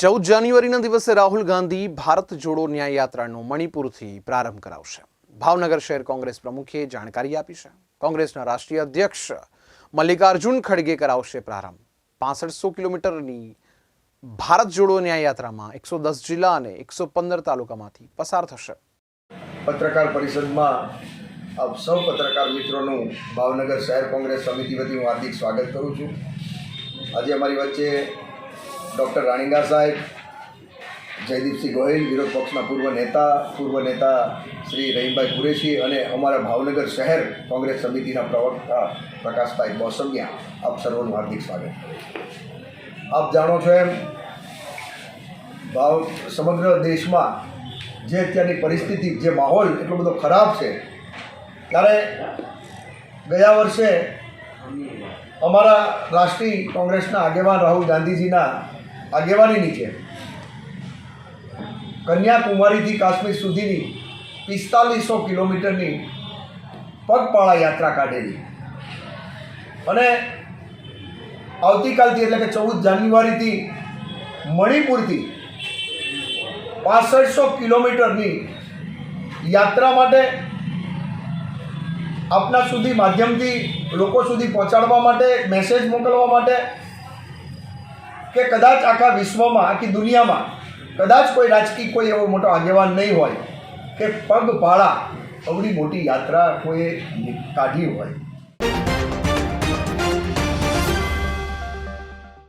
ચૌદ જાન્યુઆરીના દિવસે રાહુલ ગાંધી ભારત જોડો ન્યાય યાત્રાનો મણિપુરથી પ્રારંભ કરાવશે. ભાવનગર શહેર કોંગ્રેસ પ્રમુખે જાણકારી આપી છે. કોંગ્રેસના રાષ્ટ્રીય અધ્યક્ષ મલ્લિકાર્જુન ખડગે કરાવશે પ્રારંભ. પાસઠસો કિલોમીટરની ભારત જોડો ન્યાય યાત્રામાં એકસો દસ જિલ્લા અને એકસો પંદર તાલુકામાંથી પસાર થશે. પત્રકાર પરિષદમાં આપ સૌ પત્રકાર મિત્રોનું ભાવનગર શહેર કોંગ્રેસ સમિતિ વતી હું હાર્દિક સ્વાગત કરું છું. આજે અમારી વચ્ચે ડૉક્ટર રાણીંગા સાહેબ, જયદીપસિંહ ગોહિલ, વિરોધ પક્ષના પૂર્વ નેતા પૂર્વ નેતા શ્રી રહીમભાઈ કુરેશી અને અમારા ભાવનગર શહેર કોંગ્રેસ સમિતિના પ્રવક્તા પ્રકાશભાઈ મોસમિયા આપ સર્વનું હાર્દિક સ્વાગત આપ જાણો છો એમ, ભાવ સમગ્ર દેશમાં જે અત્યારની પરિસ્થિતિ, જે માહોલ એટલો બધો ખરાબ છે, ત્યારે ગયા વર્ષે અમારા રાષ્ટ્રીય કોંગ્રેસના આગેવાન રાહુલ ગાંધીજીના આગેવાની નીચે. કન્યાકુમારીથી કાશ્મીર સુધીની પિસ્તાલીસો કિલોમીટરની પગપાળા યાત્રા કાઢેલી. અને આવતીકાલથી એટલે કે ચૌદ જાન્યુઆરીથી મણિપુરથી પાસઠસો કિલોમીટરની યાત્રા માટે આપના સુધી માધ્યમથી લોકો સુધી પહોંચાડવા માટે મેસેજ મોકલવા માટે કે કદાચ આખા વિશ્વમાં, આખી દુનિયામાં કદાચ કોઈ રાજકીય, કોઈ એવો મોટો આગેવાન નહીં હોય કે પગપાળા અવડી મોટી યાત્રા કોઈએ કાઢી હોય.